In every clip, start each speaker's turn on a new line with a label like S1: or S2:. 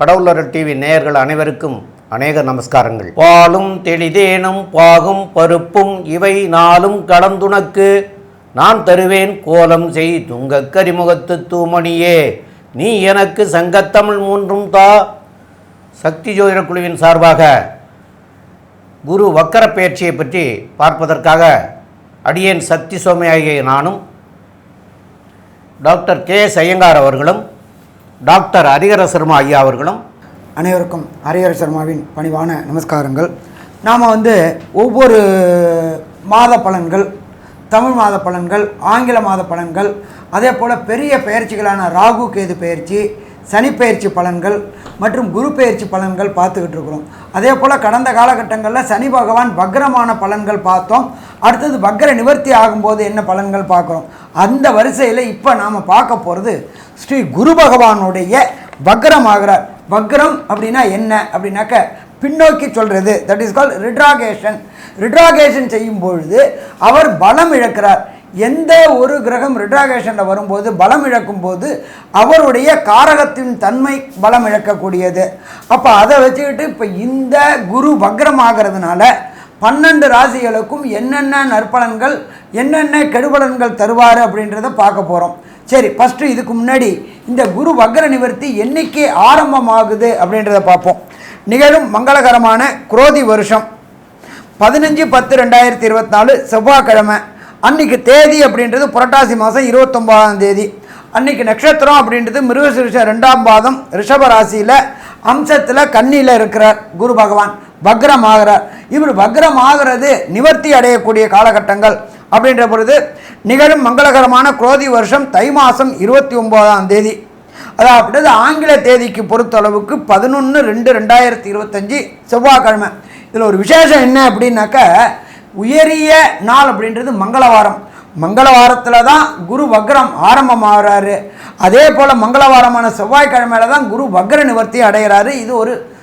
S1: கடவுளர்கள் TV நேயர்கள் அனைவருக்கும் அநேக நமஸ்காரங்கள் பாலும் தெளிதேனும் பாகும் பருப்பும் இவை நாளும் கடந்துனக்கு நான் தருவேன் கோலம் செய் துங்க கரிமுகத்து தூமணியே நீ எனக்கு சங்கத்தமிழ் மூன்றும் தா சக்தி ஜோதிட குழுவின் சார்பாக குரு வக்கர பயிற்சியை பற்றி பார்ப்பதற்காக அடியேன் சக்தி சோமியாகிய நானும் டாக்டர் கே எஸ் ஐயங்கார் அவர்களும் டாக்டர் ஹரிஹர சர்மா ஐயா அவர்களும்
S2: அனைவருக்கும் ஹரிஹர சர்மாவின் பணிவான நமஸ்காரங்கள் நாம் வந்து ஒவ்வொரு மாத பலன்கள் தமிழ் மாத பலன்கள் ஆங்கில மாத பலன்கள் அதே போல் பெரிய பயிற்சிகளான ராகு கேது பயிற்சி சனிப்பெயர்ச்சி பலன்கள் மற்றும் குரு பயிற்சி பலன்கள் பார்த்துக்கிட்டு இருக்கிறோம் அதே போல் கடந்த காலகட்டங்களில் சனி பகவான் பக்ரமான பலன்கள் பார்த்தோம் அடுத்தது வக்கர நிவர்த்தி ஆகும்போது என்ன பலன்கள் பார்க்குறோம் அந்த வரிசையில் இப்போ நாம் பார்க்க போகிறது ஸ்ரீ குரு பகவானுடைய வக்ரம் ஆகிறார் வக்ரம் அப்படின்னா என்ன அப்படின்னாக்க பின்னோக்கி சொல்கிறது தட் இஸ் கால் ரிட்ராகேஷன் ரிட்ராகேஷன் செய்யும் பொழுது அவர் பலம் இழக்கிறார் எந்த ஒரு கிரகம் ரிட்ராகேஷனில் வரும்போது பலம் இழக்கும் போது அவருடைய காரகத்தின் தன்மை பலம் இழக்கக்கூடியது அப்போ அதை வச்சுக்கிட்டு இப்போ இந்த குரு வக்ரம் ஆகிறதுனால பன்னெண்டு ராசிகளுக்கும் என்னென்ன நற்பலன்கள் என்னென்ன கெடுபலன்கள் தருவார் அப்படின்றத பார்க்க போகிறோம் சரி ஃபஸ்ட்டு இதுக்கு முன்னாடி இந்த குரு வக்ர நிவர்த்தி என்றைக்கு ஆரம்பமாகுது அப்படின்றத பார்ப்போம் நிகழும் மங்களகரமான குரோதி வருஷம் பதினஞ்சு பத்து ரெண்டாயிரத்தி இருபத்தி நாலு செவ்வாய்க்கிழமை அன்றைக்கு தேதி அப்படின்றது புரட்டாசி மாதம் இருபத்தொம்பதாம் தேதி அன்றைக்கி நட்சத்திரம் அப்படின்றது மிருகசிருஷ ரெண்டாம் பாதம் ரிஷப ராசியில் அம்சத்தில் கண்ணியில் இருக்கிறார் குரு பகவான் வக்ரம் ஆகிறார் இவர் வக்ரம் ஆகிறது நிவர்த்தி அடையக்கூடிய காலகட்டங்கள் அப்படின்ற பொழுது நிகழும் மங்களகரமான குரோதி வருஷம் தை மாதம் இருபத்தி ஒம்போதாம் தேதி அதாவது ஆங்கில தேதிக்கு பொறுத்தளவுக்கு பதினொன்று ரெண்டு ரெண்டாயிரத்தி இருபத்தஞ்சி செவ்வாய்க்கிழமை இதில் ஒரு விசேஷம் என்ன அப்படின்னாக்க உயரிய நாள் அப்படின்றது மங்களவாரம் மங்களவாரத்தில் தான் குரு வக்ரம் ஆரம்பமாகிறாரு அதே போல் மங்களவாரமான செவ்வாய்க்கிழமையில தான் குரு வக்ர நிவர்த்தி அடைகிறாரு இது ஒரு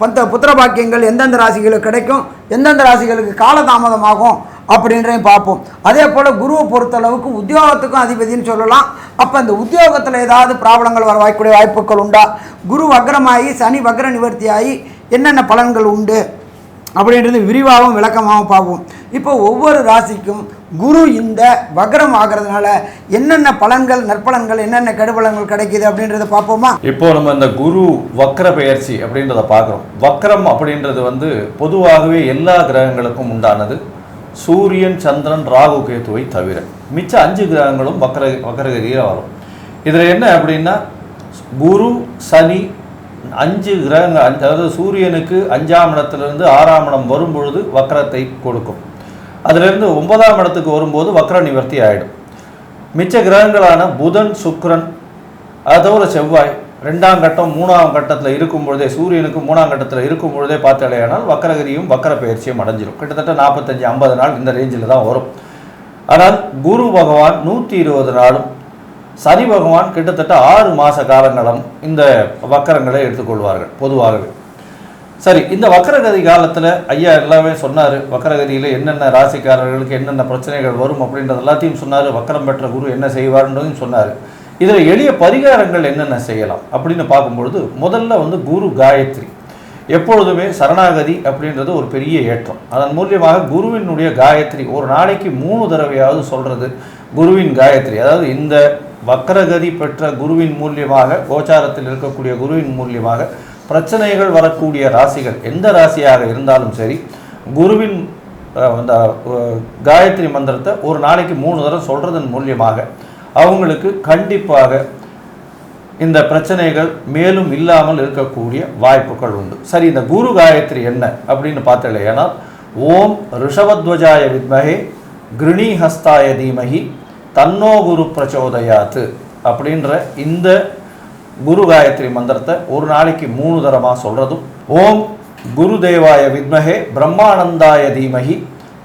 S2: பத்த புத்திர பாக்கியங்கள் எந்தெந்த ராசிகளுக்கு கிடைக்கும் எந்தெந்த ராசிகளுக்கு காலதாமதமாகும் அப்படின்றையும் பார்ப்போம் அதே போல் குருவை பொறுத்தளவுக்கு உத்தியோகத்துக்கும் அதிபதினு சொல்லலாம் அப்போ இந்த உத்தியோகத்தில் ஏதாவது ப்ராப்ளங்கள் வர வாய்க்கூடிய வாய்ப்புகள் உண்டா குரு வக்ரமாகி சனி வக்ர நிவர்த்தியாகி என்னென்ன பலன்கள் உண்டு அப்படின்றது விரிவாகவும் விளக்கமாகவும் பார்ப்போம் இப்போ ஒவ்வொரு ராசிக்கும் குரு இந்த வக்ரம் ஆகிறதுனால என்னென்ன பலன்கள் நற்பலன்கள் என்னென்ன கெடுபலன்கள் கிடைக்குது அப்படின்றத பார்ப்போமா இப்போ
S3: நம்ம இந்த குரு வக்ர பெயர்ச்சி அப்படின்றத பார்க்குறோம் வக்ரம் அப்படின்றது வந்து பொதுவாகவே எல்லா கிரகங்களுக்கும் உண்டானது சூரியன் சந்திரன் ராகு கேத்துவை தவிர மிச்ச அஞ்சு கிரகங்களும் வக்ர வக்ரகதியாக வரும் இதில் என்ன அப்படின்னா குரு சனி அஞ்சு கிரகங்கள் அதாவது சூரியனுக்கு அஞ்சாம் இடத்துலேருந்து ஆறாம் இடம் வரும்பொழுது வக்கரத்தை கொடுக்கும் அதிலிருந்து ஒன்பதாம் இடத்துக்கு வரும்போது வக்கர நிவர்த்தி ஆகிடும் மிச்ச கிரகங்களான புதன் சுக்கரன் அதோட செவ்வாய் ரெண்டாம் கட்டம் மூணாம் கட்டத்தில் இருக்கும் பொழுதே சூரியனுக்கு மூணாம் கட்டத்தில் இருக்கும் பொழுதே பார்த்தாலேயானால் வக்கரகிரியும் வக்கர பயிற்சியும் அடைஞ்சிடும் கிட்டத்தட்ட நாற்பத்தஞ்சு ஐம்பது நாள் இந்த ரேஞ்சில் தான் வரும் ஆனால் குரு பகவான் நூற்றி இருபது நாளும் சனி பகவான் கிட்டத்தட்ட ஆறு மாத காலங்களும் இந்த வக்கரங்களை எடுத்துக்கொள்வார்கள் பொதுவாகவே சரி இந்த வக்கரகதி காலத்தில் ஐயா எல்லாமே சொன்னார் வக்கரகதியில் என்னென்ன ராசிக்காரர்களுக்கு என்னென்ன பிரச்சனைகள் வரும் அப்படின்றது எல்லாத்தையும் சொன்னார் வக்கரம் பெற்ற குரு என்ன செய்வார்ன்றதையும் சொன்னார் இதில் எளிய பரிகாரங்கள் என்னென்ன செய்யலாம் அப்படின்னு பார்க்கும்பொழுது முதல்ல வந்து குரு காயத்ரி எப்பொழுதுமே சரணாகதி அப்படின்றது ஒரு பெரிய ஏற்றம் அதன் மூலியமாக குருவினுடைய காயத்ரி ஒரு நாளைக்கு மூணு தடவையாவது சொல்கிறது குருவின் காயத்ரி அதாவது இந்த வக்கரகதி பெற்ற குருவின் மூலியமாக கோச்சாரத்தில் இருக்கக்கூடிய குருவின் மூலியமாக பிரச்சனைகள் வரக்கூடிய ராசிகள் எந்த ராசியாக இருந்தாலும் சரி குருவின் அந்த காயத்ரி மந்திரத்தை ஒரு நாளைக்கு மூணு தடவை சொல்கிறதன் மூலியமாக அவங்களுக்கு கண்டிப்பாக இந்த பிரச்சனைகள் மேலும் இல்லாமல் இருக்கக்கூடிய வாய்ப்புகள் உண்டு சரி இந்த குரு காயத்ரி என்ன அப்படின்னு பார்த்தல ஏன்னா ஓம் ரிஷபத்வஜாய வித்மகே கிருணிஹஸ்தாய தீமகி தன்னோ குரு பிரச்சோதயாத்து அப்படின்ற இந்த குரு காயத்ரி மந்திரத்தை ஒரு நாளைக்கு மூணு தரமாக சொல்கிறதும் ஓம் குரு தேவாய வித்மகே பிரம்மானந்தாய தீமகி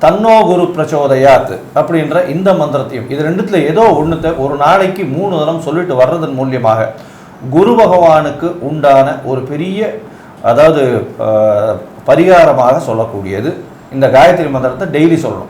S3: தன்னோ குரு பிரச்சோதயாத் அப்படின்ற இந்த மந்திரத்தையும் இது ரெண்டுத்தில் ஏதோ ஒன்றுத்தை ஒரு நாளைக்கு மூணு தரம் சொல்லிட்டு வர்றதன் மூலியமாக குரு பகவானுக்கு உண்டான ஒரு பெரிய அதாவது பரிகாரமாக சொல்லக்கூடியது இந்த காயத்ரி மந்திரத்தை டெய்லி சொல்லணும்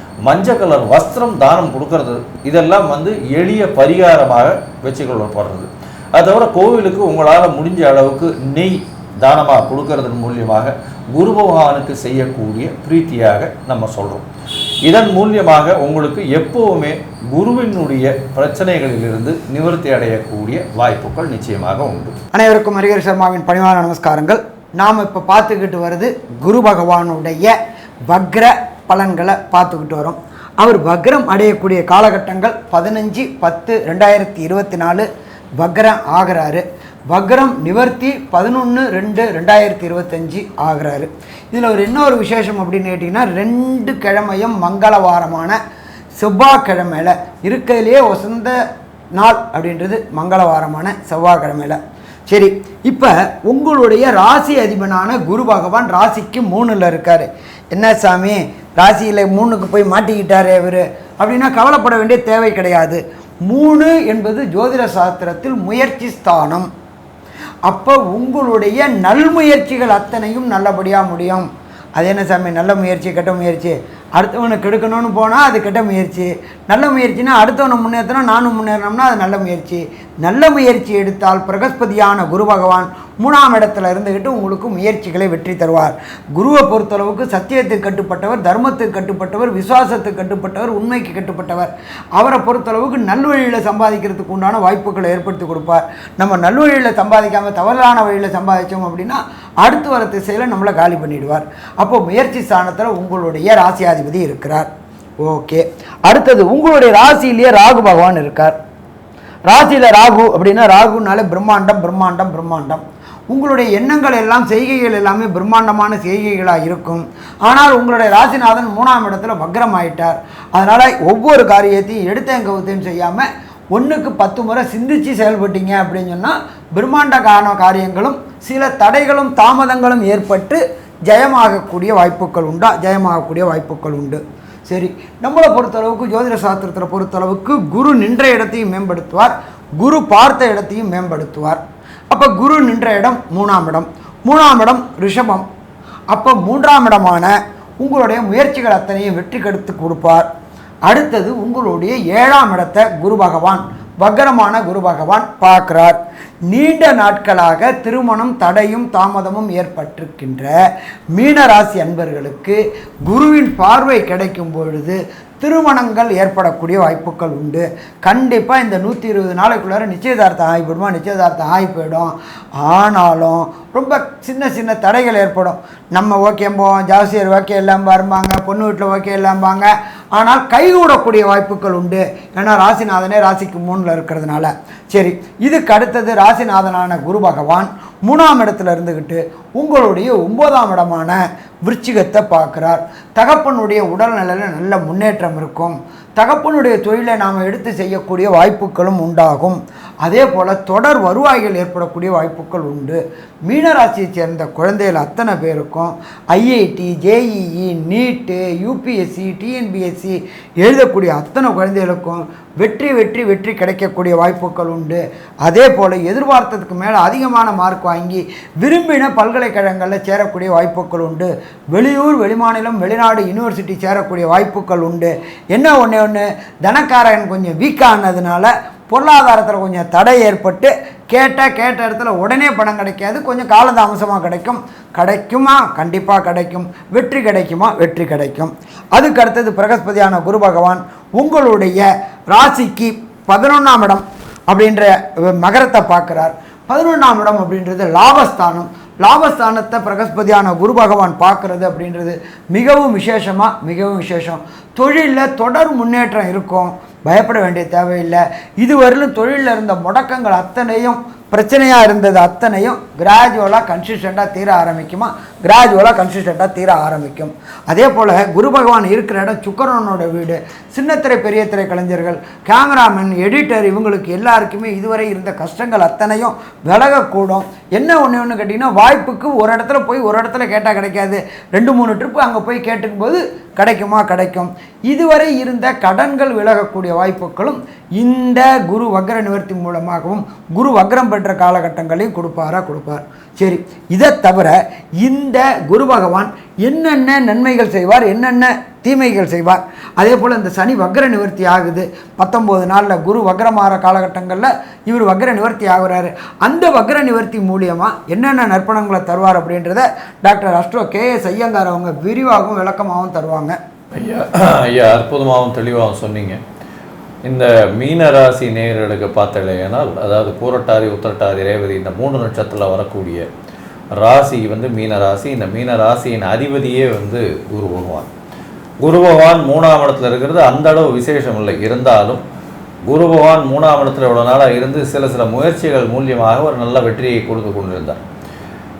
S3: மஞ்சள் கலர் வஸ்திரம் தானம் கொடுக்கறது இதெல்லாம் வந்து எளிய பரிகாரமாக வச்சுக்கொள்ளப்படுறது அது தவிர கோவிலுக்கு உங்களால் முடிஞ்ச அளவுக்கு நெய் தானமாக கொடுக்கறதன் மூலியமாக குரு பகவானுக்கு செய்யக்கூடிய பிரீத்தியாக நம்ம சொல்கிறோம் இதன் மூலியமாக உங்களுக்கு எப்போவுமே குருவினுடைய பிரச்சனைகளிலிருந்து நிவர்த்தி அடையக்கூடிய வாய்ப்புகள் நிச்சயமாக உண்டு
S2: அனைவருக்கும் ஹரிகர் சர்மாவின் பணிவான நமஸ்காரங்கள் நாம் இப்போ பார்த்துக்கிட்டு வருது குரு பகவானுடைய வக்ர பலன்களை பார்த்துக்கிட்டு வரோம் அவர் வக்ரம் அடையக்கூடிய காலகட்டங்கள் பதினஞ்சு பத்து ரெண்டாயிரத்தி இருபத்தி நாலு வக்ரம் ஆகிறாரு வக்ரம் நிவர்த்தி பதினொன்று ரெண்டு ரெண்டாயிரத்தி இருபத்தஞ்சி ஆகிறாரு இதில் ஒரு இன்னொரு விசேஷம் அப்படின்னு கேட்டிங்கன்னா ரெண்டு கிழமையும் மங்களவாரமான செவ்வாய்க்கிழமையில் இருக்கையிலேயே வசந்த நாள் அப்படின்றது மங்களவாரமான செவ்வாய்க்கிழமையில் சரி இப்போ உங்களுடைய ராசி அதிபனான குரு பகவான் ராசிக்கு மூணில் இருக்கார் என்ன சாமி ராசியில் மூணுக்கு போய் மாட்டிக்கிட்டார் இவர் அப்படின்னா கவலைப்பட வேண்டிய தேவை கிடையாது மூணு என்பது ஜோதிட சாஸ்திரத்தில் முயற்சி ஸ்தானம் அப்போ உங்களுடைய நல்முயற்சிகள் அத்தனையும் நல்லபடியாக முடியும் அது என்ன சாமி நல்ல முயற்சி கெட்ட முயற்சி அடுத்தவனை கெடுக்கணும்னு போனால் அது கெட்ட முயற்சி நல்ல முயற்சினா அடுத்தவனை முன்னேற்றணும் நானும் முன்னேறினோம்னா அது நல்ல முயற்சி நல்ல முயற்சி எடுத்தால் பிரகஸ்பதியான குரு பகவான் மூணாம் இடத்துல இருந்துக்கிட்டு உங்களுக்கு முயற்சிகளை வெற்றி தருவார் குருவை பொறுத்தளவுக்கு சத்தியத்துக்கு கட்டுப்பட்டவர் தர்மத்துக்கு கட்டுப்பட்டவர் விசுவாசத்துக்கு கட்டுப்பட்டவர் உண்மைக்கு கட்டுப்பட்டவர் அவரை பொறுத்தளவுக்கு நல்வழியில் சம்பாதிக்கிறதுக்கு உண்டான வாய்ப்புகளை ஏற்படுத்தி கொடுப்பார் நம்ம நல்வழியில் சம்பாதிக்காமல் தவறான வழியில் சம்பாதிச்சோம் அப்படின்னா அடுத்து வர திசையில் நம்மளை காலி பண்ணிடுவார் அப்போ முயற்சி ஸ்தானத்தில் உங்களுடைய ராசியாதிபதி இருக்கிறார் ஓகே அடுத்தது உங்களுடைய ராசியிலேயே ராகு பகவான் இருக்கார் ராசியில் ராகு அப்படின்னா ராகுனாலே பிரம்மாண்டம் பிரம்மாண்டம் பிரம்மாண்டம் உங்களுடைய எண்ணங்கள் எல்லாம் செய்கைகள் எல்லாமே பிரம்மாண்டமான செய்கைகளாக இருக்கும் ஆனால் உங்களுடைய ராசிநாதன் மூணாம் இடத்துல வக்ரம் ஆயிட்டார் அதனால் ஒவ்வொரு காரியத்தையும் எடுத்த கவுத்தையும் செய்யாமல் ஒன்றுக்கு பத்து முறை சிந்தித்து செயல்பட்டீங்க அப்படின்னு சொன்னால் பிரம்மாண்ட காரண காரியங்களும் சில தடைகளும் தாமதங்களும் ஏற்பட்டு ஜெயமாகக்கூடிய வாய்ப்புகள் உண்டா ஜெயமாகக்கூடிய வாய்ப்புகள் உண்டு சரி நம்மளை பொறுத்தளவுக்கு ஜோதிட சாஸ்திரத்தில் பொறுத்தளவுக்கு குரு நின்ற இடத்தையும் மேம்படுத்துவார் குரு பார்த்த இடத்தையும் மேம்படுத்துவார் அப்போ குரு நின்ற இடம் மூணாம் இடம் மூணாம் இடம் ரிஷபம் அப்போ மூன்றாம் இடமான உங்களுடைய முயற்சிகள் அத்தனையும் வெற்றி கெடுத்து கொடுப்பார் அடுத்தது உங்களுடைய ஏழாம் இடத்தை குரு பகவான் வக்கரமான குரு பகவான் பார்க்கிறார் நீண்ட நாட்களாக திருமணம் தடையும் தாமதமும் ஏற்பட்டிருக்கின்ற மீனராசி அன்பர்களுக்கு குருவின் பார்வை கிடைக்கும் பொழுது திருமணங்கள் ஏற்படக்கூடிய வாய்ப்புகள் உண்டு கண்டிப்பாக இந்த நூற்றி இருபது நாளைக்குள்ளார நிச்சயதார்த்தம் ஆகி போயிடுமா நிச்சயதார்த்தம் ஆகி போயிடும் ஆனாலும் ரொம்ப சின்ன சின்ன தடைகள் ஏற்படும் நம்ம ஓகே போவோம் ஜாசியர் ஓகே இல்லாமல் வருவாங்க பொண்ணு வீட்டில் ஓகே இல்லாம்பாங்க ஆனால் கைகூடக்கூடிய வாய்ப்புகள் உண்டு ஏன்னா ராசிநாதனே ராசிக்கு மூணில் இருக்கிறதுனால சரி இதுக்கு அடுத்தது ராசிநாதனான குரு பகவான் மூணாம் இடத்துல இருந்துக்கிட்டு உங்களுடைய ஒம்போதாம் இடமான விருச்சிகத்தை பார்க்குறார் தகப்பனுடைய உடல்நிலையில் நல்ல முன்னேற்றம் இருக்கும் தகப்பனுடைய தொழிலை நாம் எடுத்து செய்யக்கூடிய வாய்ப்புகளும் உண்டாகும் அதே போல் தொடர் வருவாய்கள் ஏற்படக்கூடிய வாய்ப்புகள் உண்டு மீனராசியை சேர்ந்த குழந்தைகள் அத்தனை பேருக்கும் IIT JEE NEET UPSC TNPSC எழுதக்கூடிய அத்தனை குழந்தைகளுக்கும் வெற்றி வெற்றி வெற்றி கிடைக்கக்கூடிய வாய்ப்புகள் உண்டு அதே போல் எதிர்பார்த்ததுக்கு மேலே அதிகமான மார்க் வாங்கி விரும்பின பல்கலைக்கழகங்களில் சேரக்கூடிய வாய்ப்புகள் உண்டு வெளியூர் வெளிமாநிலம் வெளிநாடு யூனிவர்சிட்டி சேரக்கூடிய வாய்ப்புகள் உண்டு என்ன ஒன்று ஒன்று தனக்காரன் கொஞ்சம் வீக்கானதுனால பொருளாதாரத்தில் கொஞ்சம் தடை ஏற்பட்டு கேட்டால் கேட்ட இடத்துல உடனே பணம் கிடைக்காது கொஞ்சம் காலதாமசமாக கிடைக்கும் கிடைக்குமா கண்டிப்பாக கிடைக்கும் வெற்றி கிடைக்குமா வெற்றி கிடைக்கும் அதுக்கு அடுத்தது பிரகஸ்பதியான குரு பகவான் உங்களுடைய ராசிக்கு பதினொன்றாம் இடம் அப்படின்ற மகரத்தை பார்க்குறார் பதினொன்றாம் இடம் அப்படின்றது லாபஸ்தானம் லாபஸ்தானத்தை பிரகஸ்பதியான குரு பகவான் பார்க்குறது அப்படின்றது மிகவும் விசேஷமாக மிகவும் விசேஷம் தொழிலில் தொடர் முன்னேற்றம் இருக்கும் பயப்பட வேண்டிய தேவையில்லை இதுவரையிலும் தொழிலில் இருந்த முடக்கங்கள் அத்தனையும் பிரச்சனையாக இருந்தது அத்தனையும் கிராஜுவலாக கன்சிஸ்டண்ட்டாக தீர ஆரம்பிக்குமா கிராஜுவலாக கன்சிஸ்டண்ட்டாக தீர ஆரம்பிக்கும் அதே போல் குரு பகவான் இருக்கிற இடம் சுக்கரனோட வீடு சின்னத்திரை பெரிய திரை கலைஞர்கள் கேமராமேன் எடிட்டர் இவங்களுக்கு எல்லாருக்குமே இதுவரை இருந்த கஷ்டங்கள் அத்தனையும் விலகக்கூடும் என்ன ஒன்று ஒன்று கேட்டிங்கன்னா வாய்ப்புக்கு ஒரு இடத்துல போய் ஒரு இடத்துல கேட்டால் கிடைக்காது ரெண்டு மூணு ட்ரிப்பு அங்கே போய் கேட்டுக்கும்போது கிடைக்குமா கிடைக்கும் இதுவரை இருந்த கடன்கள் விலகக்கூடிய வாய்ப்புகளும் இந்த குரு வக்ர நிவர்த்தி மூலமாகவும் குரு வக்ரம் பெற்ற காலகட்டங்களையும் கொடுப்பாரா கொடுப்பார் சரி இதை தவிர இந்த குரு பகவான் என்னென்ன நன்மைகள் செய்வார் என்னென்ன தீமைகள் செய்வார் அதே போல் இந்த சனி வக்ர நிவர்த்தி ஆகுது பத்தொம்போது நாளில் குரு வக்ரமாற காலகட்டங்களில் இவர் வக்ர நிவர்த்தி ஆகுறாரு அந்த வக்ர நிவர்த்தி மூலியமாக என்னென்ன நற்பணங்களை தருவார் அப்படின்றத டாக்டர் அஷ்டோ கே எஸ் ஐயங்கார் அவங்க விரிவாகவும் விளக்கமாகவும் தருவாங்க ஐயா
S3: ஐயா அற்புதமாகவும் தெளிவாகவும் சொன்னீங்க இந்த மீனராசி நேயர்களுக்கு பார்த்தலையானால் அதாவது பூரட்டாரி உத்திரட்டாரி ரேவதி இந்த மூணு நட்சத்திரத்தில் வரக்கூடிய ராசி வந்து மீனராசி இந்த மீனராசியின் அதிபதியே வந்து குரு பகவான் குரு பகவான் மூணாம் இடத்துல இருக்கிறது அந்த அளவு விசேஷம் இல்லை இருந்தாலும் குரு பகவான் மூணாம் இடத்துல இவ்வளோ நாளாக இருந்து சில சில முயற்சிகள் மூலியமாக ஒரு நல்ல வெற்றியை கொடுத்து கொண்டிருந்தார்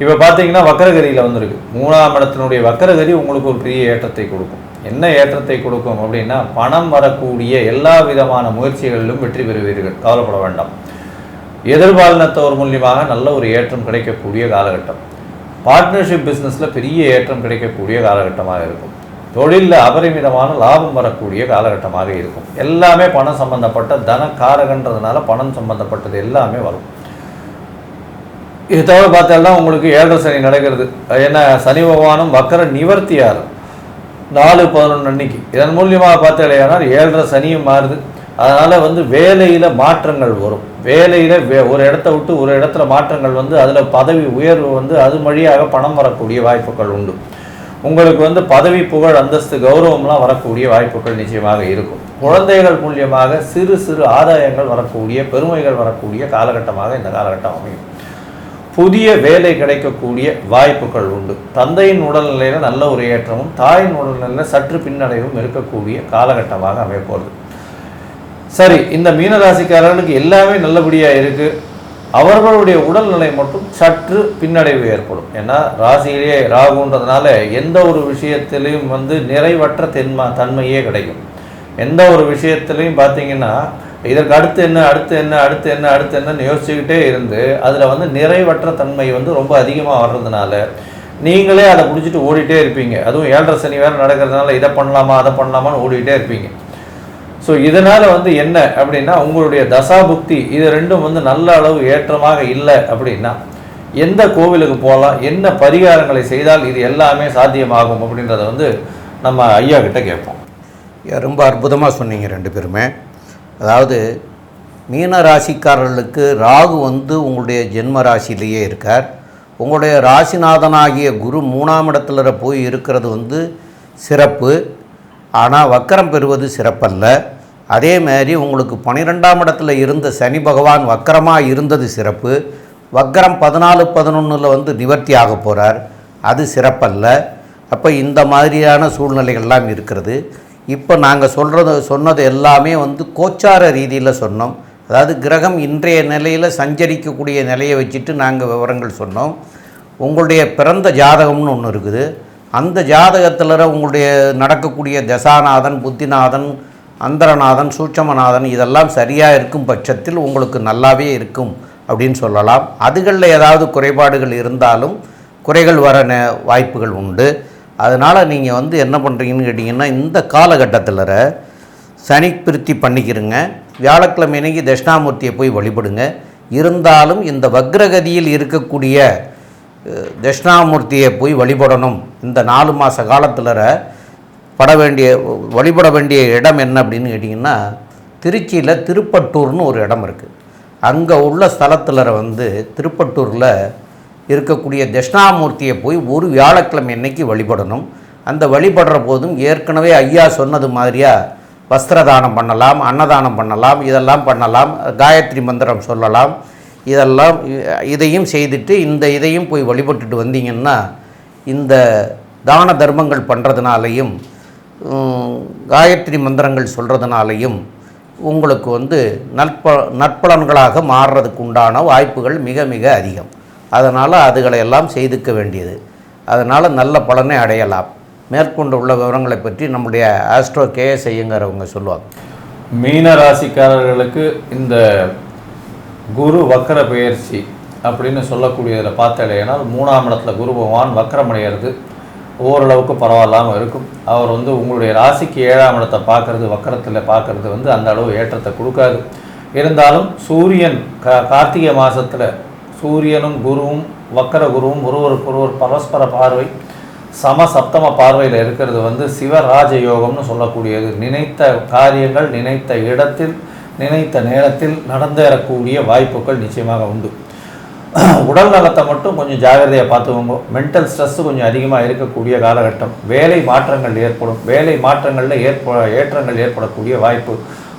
S3: இப்போ பார்த்தீங்கன்னா வக்கரகரியில் வந்திருக்கு மூணாம் இடத்தினுடைய வக்கரகரி உங்களுக்கு ஒரு பெரிய ஏற்றத்தை கொடுக்கும் என்ன ஏற்றத்தை கொடுக்கும் அப்படின்னா பணம் வரக்கூடிய எல்லா விதமான முயற்சிகளிலும் வெற்றி பெறுவீர்கள் கவலைப்பட வேண்டாம் எதிர்பாலினத்தவர் மூலியமாக நல்ல ஒரு ஏற்றம் கிடைக்கக்கூடிய காலகட்டம் பார்ட்னர்ஷிப் பிஸ்னஸில் பெரிய ஏற்றம் கிடைக்கக்கூடிய காலகட்டமாக இருக்கும் தொழிலில் அபரிமிதமான லாபம் வரக்கூடிய காலகட்டமாக இருக்கும் எல்லாமே பணம் சம்பந்தப்பட்ட தன காரகன்றதுனால பணம் சம்பந்தப்பட்டது எல்லாமே வரும் இது தவிர பார்த்தோம்னா உங்களுக்கு ஏழரை சனி நடக்கிறது ஏன்னா சனி பகவானும் வக்கர நிவர்த்தியார் நாலு பதினொன்று அன்னைக்கு இதன் மூலியமாக பார்த்தீங்கன்னா ஏழரை சனியும் மாறுது அதனால் வந்து வேலையில் மாற்றங்கள் வரும் வேலையில் வே ஒரு இடத்த விட்டு ஒரு இடத்துல மாற்றங்கள் வந்து அதில் பதவி உயர்வு வந்து அது வழியாக பணம் வரக்கூடிய வாய்ப்புகள் உண்டு உங்களுக்கு வந்து பதவி புகழ் அந்தஸ்து கௌரவம்லாம் வரக்கூடிய வாய்ப்புகள் நிச்சயமாக இருக்கும் குழந்தைகள் மூலியமாக சிறு சிறு ஆதாயங்கள் வரக்கூடிய பெருமைகள் வரக்கூடிய காலகட்டமாக இந்த காலகட்டம் அமையும் புதிய வேலை கிடைக்கக்கூடிய வாய்ப்புகள் உண்டு தந்தையின் உடல்நிலையில் நல்ல ஒரு ஏற்றமும் தாயின் உடல்நிலையில் சற்று பின்னடைவும் இருக்கக்கூடிய காலகட்டமாக அமையப்போகிறது சரி இந்த மீனராசிக்காரர்களுக்கு எல்லாமே நல்லபடியாக இருக்குது அவர்களுடைய உடல்நிலை மட்டும் சற்று பின்னடைவு ஏற்படும் ஏன்னா ராசியிலேயே ராகுன்றதுனால எந்த ஒரு விஷயத்திலையும் வந்து நிறைவற்ற தென்மா தன்மையே கிடைக்கும் எந்த ஒரு விஷயத்துலையும் பார்த்தீங்கன்னா இதற்கு அடுத்து என்ன அடுத்து என்ன அடுத்து என்ன அடுத்து என்னன்னு யோசிச்சுக்கிட்டே இருந்து அதில் வந்து நிறைவற்ற தன்மை வந்து ரொம்ப அதிகமாக வர்றதுனால நீங்களே அதை பிடிச்சிட்டு ஓடிட்டே இருப்பீங்க அதுவும் ஏழரை சனி வேறு நடக்கிறதுனால இதை பண்ணலாமா அதை பண்ணலாமான்னு ஓடிக்கிட்டே இருப்பீங்க ஸோ இதனால் வந்து என்ன அப்படின்னா உங்களுடைய தசாபுக்தி இது ரெண்டும் வந்து நல்ல அளவு ஏற்றமாக இல்லை அப்படின்னா எந்த கோவிலுக்கு போகலாம் என்ன பரிகாரங்களை செய்தால் இது எல்லாமே சாத்தியமாகும்
S1: அப்படின்றத வந்து நம்ம ஐயா கிட்ட கேட்போம் ரொம்ப அற்புதமாக சொன்னீங்க ரெண்டு பேருமே அதாவது மீன ராசிக்காரர்களுக்கு ராகு வந்து உங்களுடைய ஜென்ம ராசியிலேயே இருக்கார் உங்களுடைய ராசிநாதனாகிய குரு மூணாம் இடத்துல போய் இருக்கிறது வந்து சிறப்பு ஆனால் வக்கரம் பெறுவது சிறப்பல்ல அதே மாதிரி உங்களுக்கு பனிரெண்டாம் இடத்துல இருந்த சனி பகவான் வக்கரமாக இருந்தது சிறப்பு வக்கரம் பதினாலு பதினொன்றில் வந்து நிவர்த்தி ஆக போகிறார் அது சிறப்பல்ல அப்போ இந்த மாதிரியான சூழ்நிலைகள்லாம் இருக்கிறது இப்போ நாங்கள் சொல்கிறது சொன்னது எல்லாமே வந்து கோச்சார ரீதியில் சொன்னோம் அதாவது கிரகம் இன்றைய நிலையில் சஞ்சரிக்கக்கூடிய நிலையை வச்சுட்டு நாங்கள் விவரங்கள் சொன்னோம் உங்களுடைய பிறந்த ஜாதகம்னு ஒன்று இருக்குது அந்த ஜாதகத்தில் உங்களுடைய நடக்கக்கூடிய தசாநாதன் புத்திநாதன் அந்தரநாதன் சூட்சமநாதன் இதெல்லாம் சரியாக இருக்கும் பட்சத்தில் உங்களுக்கு நல்லாவே இருக்கும் அப்படின்னு சொல்லலாம் அதுகளில் ஏதாவது குறைபாடுகள் இருந்தாலும் குறைகள் வர வாய்ப்புகள் உண்டு அதனால் நீங்கள் வந்து என்ன பண்ணுறீங்கன்னு கேட்டிங்கன்னா இந்த காலகட்டத்தில் சனி பிரித்தி பண்ணிக்கிறங்க வியாழக்கிழமை இன்னைக்கு தட்சிணாமூர்த்தியை போய் வழிபடுங்க இருந்தாலும் இந்த வக்ரகதியில் இருக்கக்கூடிய தட்சிணாமூர்த்தியை போய் வழிபடணும் இந்த நாலு மாத காலத்தில் பட வேண்டிய வழிபட வேண்டிய இடம் என்ன அப்படின்னு கேட்டிங்கன்னா திருச்சியில் திருப்பட்டூர்னு ஒரு இடம் இருக்குது அங்கே உள்ள ஸ்தலத்தில் வந்து திருப்பட்டூரில் இருக்கக்கூடிய தட்சிணாமூர்த்தியை போய் ஒரு வியாழக்கிழமை அன்னைக்கு வழிபடணும் அந்த வழிபடுற போதும் ஏற்கனவே ஐயா சொன்னது மாதிரியாக வஸ்திரதானம் பண்ணலாம் அன்னதானம் பண்ணலாம் இதெல்லாம் பண்ணலாம் காயத்ரி மந்திரம் சொல்லலாம் இதெல்லாம் இதையும் செய்துட்டு இந்த இதையும் போய் வழிபட்டுட்டு வந்தீங்கன்னா இந்த தான தர்மங்கள் பண்ணுறதுனாலையும் காயத்ரி மந்திரங்கள் சொல்கிறதுனாலையும் உங்களுக்கு வந்து நற்ப நற்பலன்களாக மாறுறதுக்கு உண்டான வாய்ப்புகள் மிக மிக அதிகம் அதனால் அதுகளையெல்லாம் செய்துக்க வேண்டியது அதனால் நல்ல பலனை அடையலாம் மேற்கொண்டு உள்ள விவரங்களை பற்றி நம்முடைய ஆஸ்ட்ரோ கேஎஸ் ஐயங்கிறவங்க சொல்லுவாங்க
S3: மீன ராசிக்காரர்களுக்கு இந்த குரு வக்கர பெயர்ச்சி அப்படின்னு சொல்லக்கூடியதில் பார்த்தடையினால் மூணாம் இடத்துல குரு பகவான் வக்கரமடைகிறது ஓரளவுக்கு பரவாயில்லாமல் இருக்கும் அவர் வந்து உங்களுடைய ராசிக்கு ஏழாம் இடத்தை பார்க்குறது வக்கரத்தில் பார்க்குறது வந்து அந்த அளவு ஏற்றத்தை கொடுக்காது இருந்தாலும் சூரியன் க கார்த்திகை மாதத்தில் சூரியனும் குருவும் வக்கர குருவும் ஒருவருக்கொருவர் பரஸ்பர பார்வை சம சப்தம பார்வையில் இருக்கிறது வந்து சிவராஜ யோகம்னு சொல்லக்கூடியது நினைத்த காரியங்கள் நினைத்த இடத்தில் நினைத்த நேரத்தில் நடந்தேறக்கூடிய வாய்ப்புகள் நிச்சயமாக உண்டு உடல் நலத்தை மட்டும் கொஞ்சம் ஜாகிரதையாக பார்த்துக்கோங்க மென்டல் ஸ்ட்ரெஸ்ஸு கொஞ்சம் அதிகமாக இருக்கக்கூடிய காலகட்டம் வேலை மாற்றங்கள் ஏற்படும் வேலை மாற்றங்களில் ஏற்ப ஏற்றங்கள் ஏற்படக்கூடிய வாய்ப்பு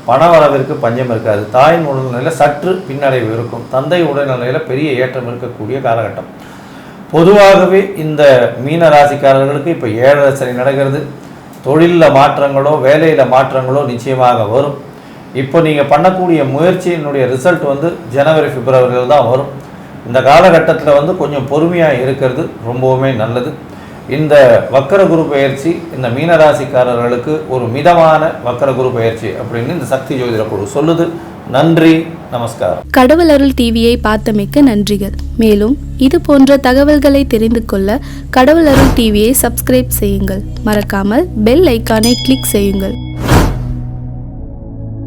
S3: பணவளவிற்கு பஞ்சம் இருக்காது தாயின் உடல்நிலையில் சற்று பின்னடைவு இருக்கும் தந்தை உடல்நிலையில் பெரிய ஏற்றம் இருக்கக்கூடிய காலகட்டம் பொதுவாகவே இந்த மீன ராசிக்காரர்களுக்கு இப்போ ஏழரை சனி நடக்கிறது தொழிலில் மாற்றங்களோ வேலையில் மாற்றங்களோ நிச்சயமாக வரும் இப்போ நீங்கள் பண்ணக்கூடிய முயற்சியினுடைய ரிசல்ட் வந்து ஜனவரி பிப்ரவரியில் தான் வரும் இந்த காலகட்டத்தில் வந்து கொஞ்சம் பொறுமையாக இருக்கிறது ரொம்பவுமே நல்லது இந்த வக்கர குரு பயிற்சி இந்த மீனராசிக்காரர்களுக்கு ஒரு மிதமான வக்கர குரு பயிற்சி அப்படின்னு இந்த சக்தி ஜோதிட குழு சொல்லுது நன்றி நமஸ்காரம்
S1: கடவுள்
S2: அருள் டிவியை பார்த்தமைக்கு நன்றிகள் மேலும் இது போன்ற தகவல்களை தெரிந்து கொள்ள கடவுள் அருள் டிவியை சப்ஸ்கிரைப் செய்யுங்கள் மறக்காமல் பெல் ஐக்கானை கிளிக் செய்யுங்கள்